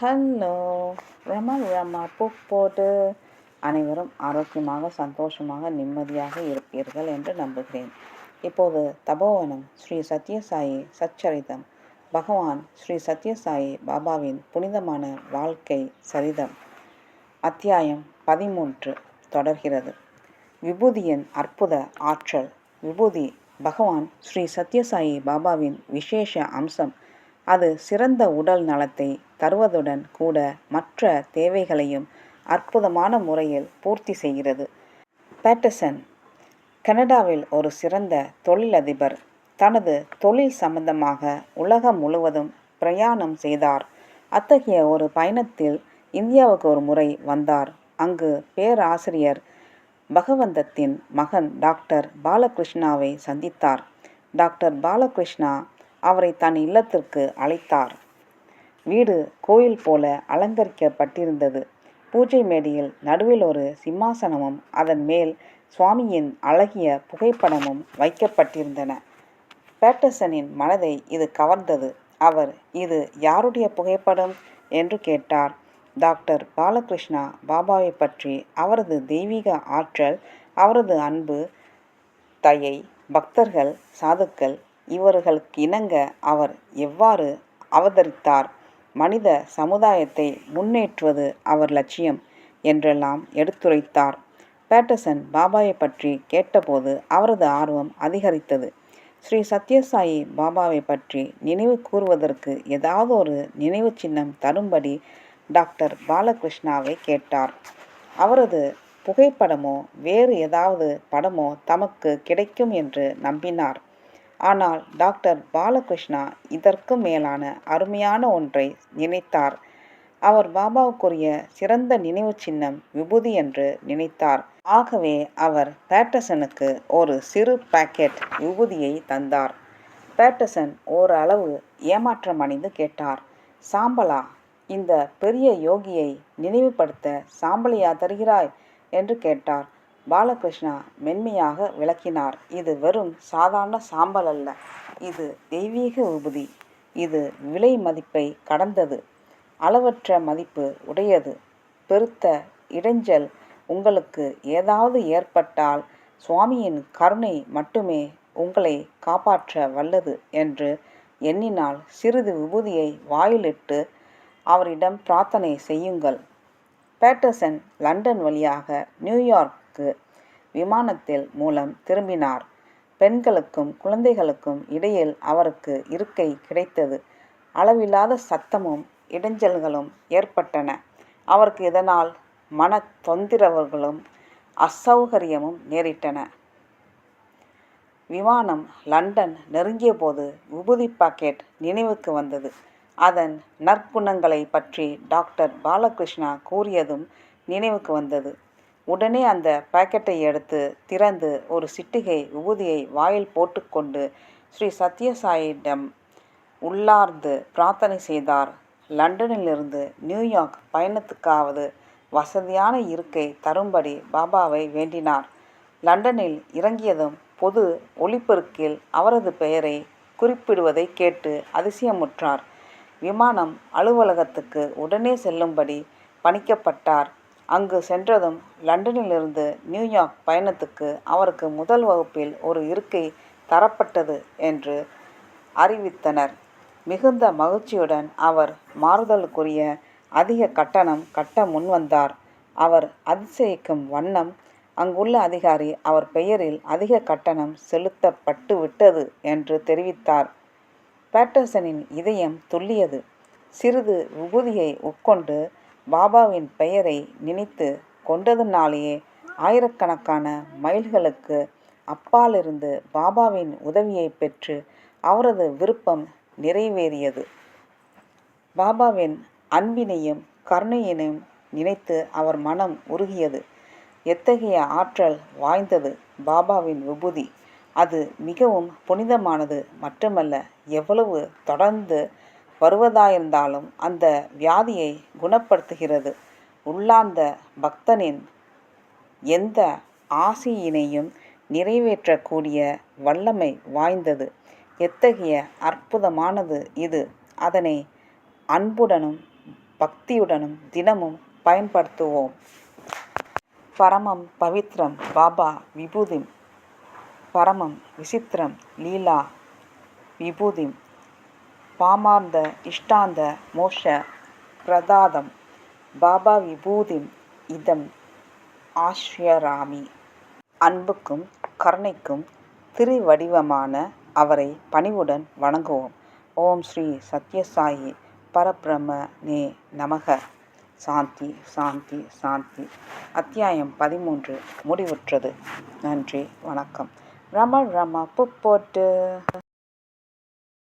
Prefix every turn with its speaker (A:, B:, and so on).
A: Hello ரம Rama book போட்டு அனைவரும் ஆரோக்கியமாக சந்தோஷமாக நிம்மதியாக இருப்பீர்கள் என்று நம்புகிறேன். இப்போது தபோவனம் ஸ்ரீ சத்யசாயி சச்சரிதம். பகவான் ஸ்ரீ சத்யசாயி பாபாவின் புனிதமான வாழ்க்கை சரிதம். அத்தியாயம் பதிமூன்று தொடர்கிறது. விபூதியின் அற்புத ஆற்றல். விபூதி பகவான் ஸ்ரீ சத்யசாயி பாபாவின் விசேஷ அம்சம். அது சிறந்த உடல் நலத்தை தருவதுடன் கூட மற்ற தேவைகளையும் அற்புதமான முறையில் பூர்த்தி செய்கிறது. பேட்டர்சன் கனடாவில் ஒரு சிறந்த தொழிலதிபர். தனது தொழில் சம்பந்தமாக உலகம் முழுவதும் பிரயாணம் செய்தார். அத்தகைய ஒரு பயணத்தில் இந்தியாவுக்கு ஒரு முறை வந்தார். அங்கு பேராசிரியர் பகவந்தத்தின் மகன் டாக்டர் பாலகிருஷ்ணாவை சந்தித்தார். டாக்டர் பாலகிருஷ்ணா அவரை தன் இல்லத்திற்கு அழைத்தார். வீடு கோயில் போல அலங்கரிக்கப்பட்டிருந்தது. பூஜை மேடையில் நடுவில் ஒரு சிம்மாசனமும் அதன் மேல் சுவாமியின் அழகிய புகைப்படமும் வைக்கப்பட்டிருந்தன. பேட்டர்சனின் மனதை இது கவர்ந்தது. அவர் இது யாருடைய புகைப்படம்? என்று கேட்டார். டாக்டர் பாலகிருஷ்ணா பாபாவை பற்றி அவரது தெய்வீக ஆற்றல் அவரது அன்பு தயை பக்தர்கள் சாதுக்கள் இவர்களுக்கு இணங்க அவர் எவ்வாறு அவதரித்தார்? மனித சமுதாயத்தை முன்னேற்றுவது அவர் லட்சியம் என்றெல்லாம் எடுத்துரைத்தார். பேட்டசன் பாபாவை பற்றி கேட்டபோது அவரது ஆர்வம் அதிகரித்தது. ஸ்ரீ சத்யசாயி பாபாவை பற்றி நினைவு கூறுவதற்கு ஏதாவது ஒரு நினைவு சின்னம் தரும்படி டாக்டர் பாலகிருஷ்ணாவை கேட்டார். அவரது புகைப்படமோ வேறு ஏதாவது படமோ தமக்கு கிடைக்கும் என்று நம்பினார். ஆனால் டாக்டர் பாலகிருஷ்ணா இதற்கும் மேலான அருமையான ஒன்றை நினைத்தார். அவர் பாபாவுக்குரிய சிறந்த நினைவு சின்னம் விபூதி என்று நினைத்தார். ஆகவே அவர் பேட்டசனுக்கு ஒரு சிறு பாக்கெட் விபூதியை தந்தார். பேட்டசன் ஓரளவு ஏமாற்றம் அடைந்து கேட்டார். சாம்பலா இந்த பெரிய யோகியை நினைவுபடுத்த சாம்பலியா தருகிறாய்? என்று கேட்டார். பாலகிருஷ்ணா மென்மையாக விளக்கினார். இது வெறும் சாதாரண சாம்பல் அல்ல. இது தெய்வீக விபூதி இது விலை மதிப்பை கடந்தது. அளவற்ற மதிப்பு உடையது. பெருத்த இடைஞ்சல் உங்களுக்கு ஏதாவது ஏற்பட்டால் சுவாமியின் கருணை மட்டுமே உங்களை காப்பாற்ற வல்லது என்று எண்ணினால் சிறிது விபூதியை வாயிலிட்டு அவரிடம் பிரார்த்தனை செய்யுங்கள். பேட்டர்சன் லண்டன் வழியாக நியூயார்க் அவருக்கு விமானத்தில் மூலம் திரும்பினார். பெண்களுக்கும் குழந்தைகளுக்கும் இடையில் அவருக்கு இருக்கை கிடைத்தது. அளவில்லாத சத்தமும் இடைஞ்சல்களும் ஏற்பட்டன. அவருக்கு இதனால் மன தொந்திரவர்களும் அசௌகரியமும் நேரிட்டன. விமானம் லண்டன் நெருங்கிய போது விபூதி பாக்கெட் நினைவுக்கு வந்தது. அதன் நற்குணங்களை பற்றி டாக்டர் பாலகிருஷ்ணா கூறியதும் நினைவுக்கு வந்தது. உடனே அந்த பாக்கெட்டை எடுத்து திறந்து ஒரு சிட்டிகை விபூதியை வாயில் போட்டுக்கொண்டு ஸ்ரீ சத்யசாயிடம் உள்ளார்ந்து பிரார்த்தனை செய்தார். லண்டனிலிருந்து நியூயார்க் பயணத்துக்காவது வசதியான இருக்கை தரும்படி பாபாவை வேண்டினார். லண்டனில் இறங்கியதும் பொது ஒளிப்பெருக்கில் அவரது பெயரை குறிப்பிடுவதை கேட்டு அதிசயமுற்றார். விமானம் அலுவலகத்துக்கு உடனே செல்லும்படி பணிக்கப்பட்டார். அங்கு சென்றதும் லண்டனிலிருந்து நியூயார்க் பயணத்துக்கு அவருக்கு முதல் வகுப்பில் ஒரு இருக்கை தரப்பட்டது என்று அறிவித்தனர். மிகுந்த மகிழ்ச்சியுடன் அவர் மாறுதலுக்குரிய அதிக கட்டணம் கட்ட முன்வந்தார் அவர் அதிசயிக்கும் வண்ணம் அங்குள்ள அதிகாரி அவர் பெயரில் அதிக கட்டணம் செலுத்தப்பட்டு விட்டது என்று தெரிவித்தார். பேட்டர்சனின் இதயம் துள்ளியது. சிறிது விபூதியை உட்கொண்டு பாபாவின் பெயரை நினைத்து கொண்டதுனாலேயே ஆயிரக்கணக்கான மைல்களுக்கு அப்பாலிருந்து பாபாவின் உதவியை பெற்று அவரது விருப்பம் நிறைவேறியது. பாபாவின் அன்பினையும் கருணையினையும் நினைத்து அவர் மனம் உருகியது. எத்தகைய ஆற்றல் வாய்ந்தது பாபாவின் விபூதி. அது மிகவும் புனிதமானது. மட்டுமல்ல எவ்வளவு தொடர்ந்து வருவதாயிருந்தாலும் அந்த வியாதியை குணப்படுத்துகிறது. உள்ளார்ந்த பக்தனின் எந்த ஆசையினையும் நிறைவேற்றக்கூடிய வல்லமை வாய்ந்தது. எத்தகைய அற்புதமானது இது. அதனை அன்புடனும் பக்தியுடனும் தினமும் பயன்படுத்துவோம். பரமம் பவித்ரம் பாபா விபூதிம். பரமம் விசித்திரம் லீலா விபூதிம். பாமார்ந்த இஷ்டாந்த மோஷ பிரதாதம் பாபா விபூதிம் இதம் ஆஷ்யராமி. அன்புக்கும் கருணைக்கும் திருவடிவமான அவரை பணிவுடன் வணங்குவோம். ஓம் ஸ்ரீ சத்யசாயி பரபிரம நே நமக. சாந்தி சாந்தி சாந்தி. அத்தியாயம் பதிமூன்று முடிவுற்றது. நன்றி வணக்கம். ரம ரம புப்போட்டு